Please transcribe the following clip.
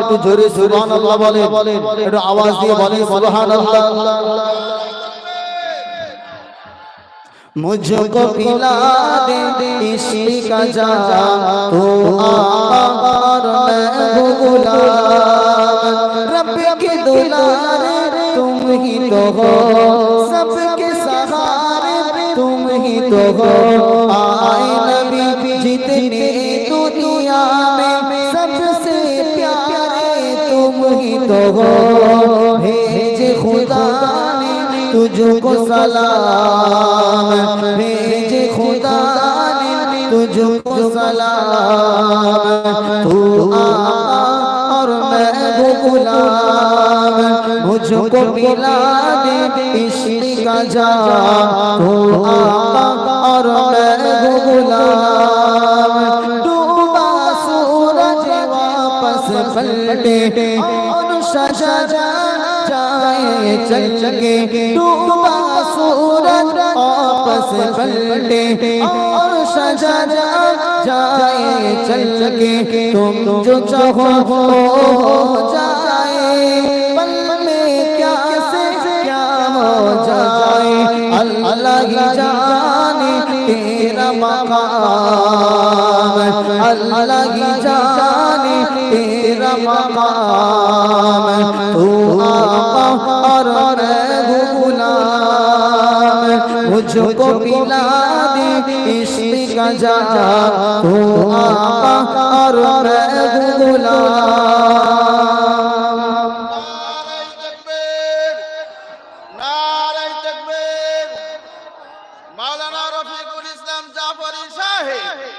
একটু জোরে সুবহানাল্লাহ বলেন একটু আওয়াজ দিয়ে বলেন সুবহানাল্লাহ मुझको पिला दे इश्क का जाम तू आका और मैं हूँ गुलाम रब के दुलारे तुम ही तो हो सबके सहारे तुम ही तो हो तुम ही तो हो भेजे खुदा ने तुझको सलाम भेजे खुदा ने तुझको सलाम तू आका और मैं हूँ गुलाम मुझको पिला दे इश्क का जाम तू आका और मैं पलटे सजा जाए, चल डूबा सूरज वापस पलटे जाए, चल के तुम जो चाहो हो जाए। पल में क्या से क्या हो जाए, अल्लाह ही जाने तेरा मकाम। अल्लाह जाने तमाम तू आका और मैं गुलाम मुझको पिला दे इश्क का जाना तू आका और मैं गुलाम মাওলানা রফিকুল ইসলাম জাফরি সাহেব